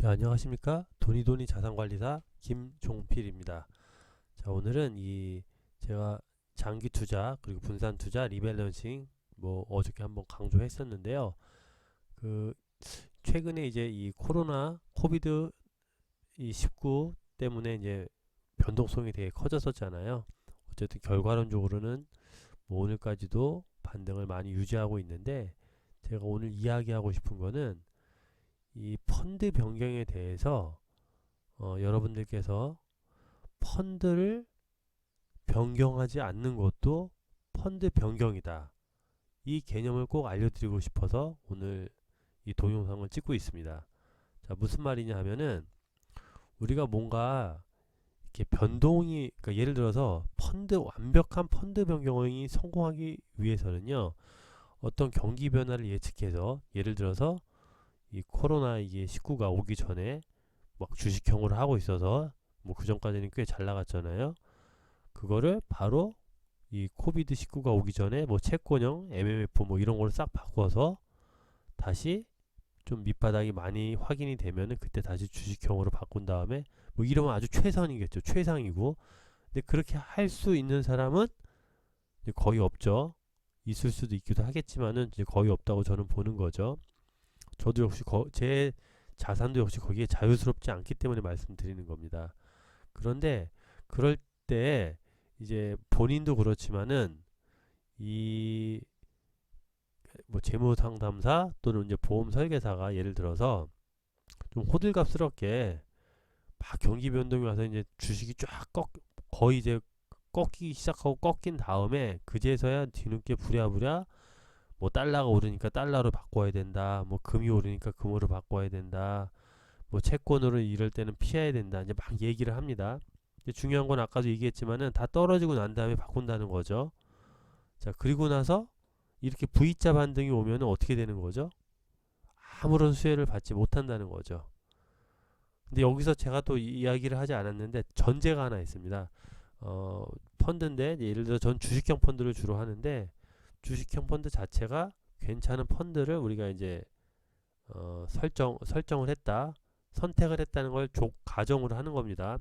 네, 안녕하십니까? 돈이돈이 자산관리사 김종필입니다. 자, 오늘은 이 제가 장기 투자 그리고 분산 투자 리밸런싱 뭐 어저께 한번 강조했었는데요. 그 최근에 이제 이 코로나 코비드 이 19 때문에 이제 변동성이 되게 커졌었잖아요. 어쨌든 결과론적으로는 뭐 오늘까지도 반등을 많이 유지하고 있는데 제가 오늘 이야기하고 싶은 거는 이 펀드 변경에 대해서 어, 여러분들께서 펀드를 변경하지 않는 것도 펀드 변경이다. 이 개념을 꼭 알려드리고 싶어서 오늘 이 동영상을 찍고 있습니다. 자, 무슨 말이냐 하면은 우리가 뭔가 이렇게 변동이 그러니까 예를 들어서 펀드 완벽한 펀드 변경이 성공하기 위해서는요. 어떤 경기 변화를 예측해서 예를 들어서 이 코로나 이게 19가 오기 전에 막 주식형으로 하고 있어서 뭐 그 전까지는 꽤 잘 나갔잖아요. 그거를 바로 이 코비드 19가 오기 전에 뭐 채권형, MMF 뭐 이런 걸로 싹 바꿔서 다시 좀 밑바닥이 많이 확인이 되면은 그때 다시 주식형으로 바꾼 다음에 뭐 이러면 아주 최선이겠죠. 최상이고. 근데 그렇게 할 수 있는 사람은 거의 없죠. 있을 수도 있기도 하겠지만은 이제 거의 없다고 저는 보는 거죠. 저도 역시 거, 제 자산도 역시 거기에 자유스럽지 않기 때문에 말씀드리는 겁니다. 그런데 그럴 때 이제 본인도 그렇지만은 이 뭐 재무 상담사 또는 이제 보험 설계사가 예를 들어서 좀 호들갑스럽게 막 경기 변동이 와서 이제 주식이 쫙 꺾 거의 이제 꺾이기 시작하고 꺾인 다음에 그제서야 뒤늦게 부랴부랴 뭐 달러가 오르니까 달러로 바꿔야 된다. 뭐 금이 오르니까 금으로 바꿔야 된다. 뭐 채권으로 이럴 때는 피해야 된다. 이제 막 얘기를 합니다. 중요한 건 아까도 얘기했지만은 다 떨어지고 난 다음에 바꾼다는 거죠. 자, 그리고 나서 이렇게 V자 반등이 오면 어떻게 되는 거죠? 아무런 수혜를 받지 못한다는 거죠. 근데 여기서 제가 또 이야기를 하지 않았는데 전제가 하나 있습니다. 어, 펀드인데 예를 들어 전 주식형 펀드를 주로 하는데 주식형 펀드 자체가 괜찮은 펀드를 우리가 이제 어, 설정 설정을 했다 선택을 했다는 걸 조, 가정으로 하는 겁니다.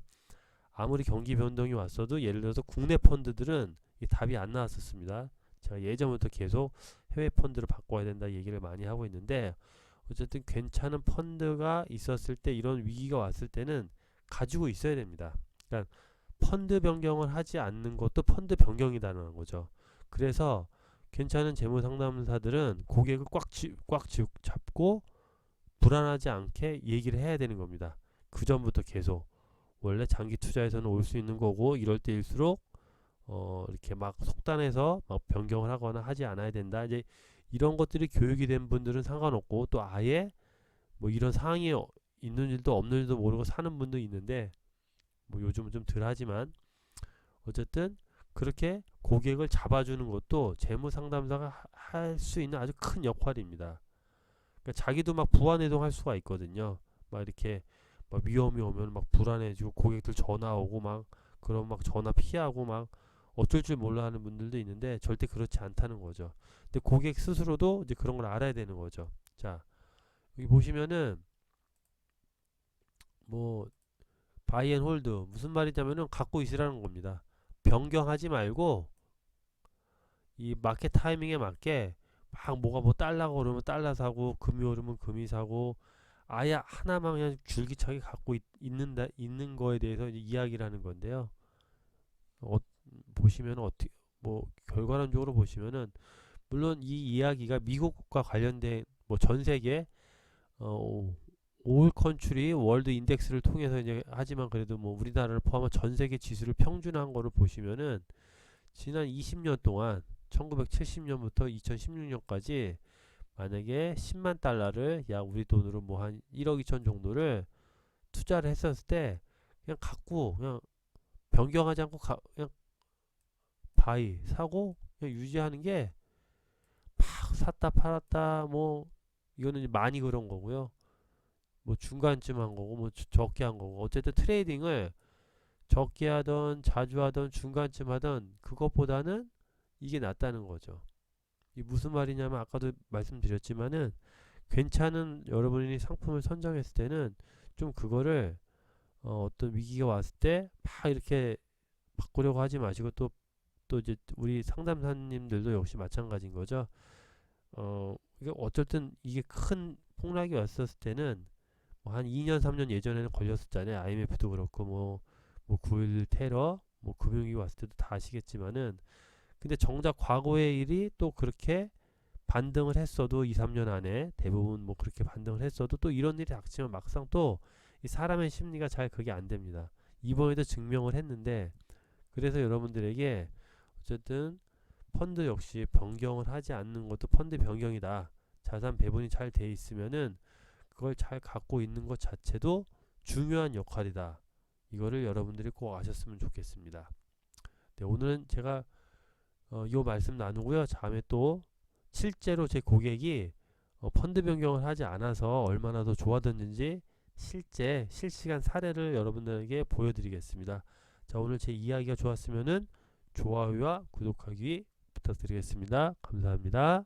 아무리 경기 변동이 왔어도 예를 들어서 국내 펀드들은 이 답이 안 나왔었습니다. 제가 예전부터 계속 해외 펀드를 바꿔야 된다 얘기를 많이 하고 있는데 어쨌든 괜찮은 펀드가 있었을 때 이런 위기가 왔을 때는 가지고 있어야 됩니다. 그러니까 펀드 변경을 하지 않는 것도 펀드 변경이라는 거죠. 그래서 괜찮은 재무 상담사들은 고객을 꽉, 쥐, 꽉 쥐, 잡고 불안하지 않게 얘기를 해야 되는 겁니다. 그 전부터 계속 원래 장기 투자에서는 올 수 있는 거고 이럴 때일수록 어 이렇게 막 속단해서 막 변경을 하거나 하지 않아야 된다. 이제 이런 것들이 교육이 된 분들은 상관없고 또 아예 뭐 이런 상황이 있는 일도 없는 일도 모르고 사는 분도 있는데 뭐 요즘은 좀 덜하지만 어쨌든 그렇게 고객을 잡아주는 것도 재무 상담사가 할 수 있는 아주 큰 역할입니다. 그러니까 자기도 막 부안 해동 할 수가 있거든요. 막 이렇게 막 위험이 오면 막 불안해지고 고객들 전화 오고 막 그런 막 전화 피하고 막 어쩔 줄 몰라 하는 분들도 있는데 절대 그렇지 않다는 거죠. 근데 고객 스스로도 이제 그런 걸 알아야 되는 거죠. 자, 여기 보시면은 뭐 바이 앤 홀드 무슨 말이냐면은 갖고 있으라는 겁니다. 변경하지 말고 이 마켓 타이밍에 맞게 막 뭐가 뭐 달러가 오르면 달러 사고 금이 오르면 금이 사고 아예 하나만 그냥 줄기차게 갖고 있, 는다 있는 거에 대해서 이야기를 하는 건데요. 어, 보시면 어떻게 뭐 결과론적으로 보시면은 물론 이 이야기가 미국과 관련된 뭐 전 세계 어, 올 컨츄리 월드 인덱스를 통해서 이제 하지만 그래도 뭐 우리나라를 포함한 전 세계 지수를 평준화한 거를 보시면은 지난 20년 동안 1970년부터 2016년까지 만약에 10만 달러를 약 우리 돈으로 뭐 한 1억 2천 정도를 투자를 했었을 때 그냥 갖고 그냥 변경하지 않고 가, 그냥 바이 사고 그냥 유지하는 게 막 샀다 팔았다 뭐 이거는 많이 그런 거고요. 뭐 중간쯤 한 거고 뭐 적게 한 거고 어쨌든 트레이딩을 적게 하던 자주 하던 중간쯤 하던 그것보다는 이게 낫다는 거죠. 이 무슨 말이냐면 아까도 말씀드렸지만은 괜찮은 여러분이 상품을 선정했을 때는 좀 그거를 어, 어떤 위기가 왔을 때 막 이렇게 바꾸려고 하지 마시고 또 또 이제 우리 상담사님들도 역시 마찬가지인 거죠. 어, 이게 어쨌든 이게 큰 폭락이 왔었을 때는 뭐 한 2년 3년 예전에는 걸렸었잖아요. IMF도 그렇고 뭐 뭐 9.11 테러, 뭐 금융위기 왔을 때도 다 아시겠지만은 근데 정작 과거의 일이 또 그렇게 반등을 했어도 2, 3년 안에 대부분 뭐 그렇게 반등을 했어도 또 이런 일이 닥치면 막상 또 이 사람의 심리가 잘 그게 안 됩니다. 이번에도 증명을 했는데 그래서 여러분들에게 어쨌든 펀드 역시 변경을 하지 않는 것도 펀드 변경이다. 자산 배분이 잘 돼 있으면은 그걸 잘 갖고 있는 것 자체도 중요한 역할이다. 이거를 여러분들이 꼭 아셨으면 좋겠습니다. 네, 오늘은 제가 어, 요 말씀 나누고요. 다음에 또 실제로 제 고객이 어, 펀드 변경을 하지 않아서 얼마나 더 좋아졌는지 실제 실시간 사례를 여러분들에게 보여드리겠습니다. 자, 오늘 제 이야기가 좋았으면은 좋아요와 구독하기 부탁드리겠습니다. 감사합니다.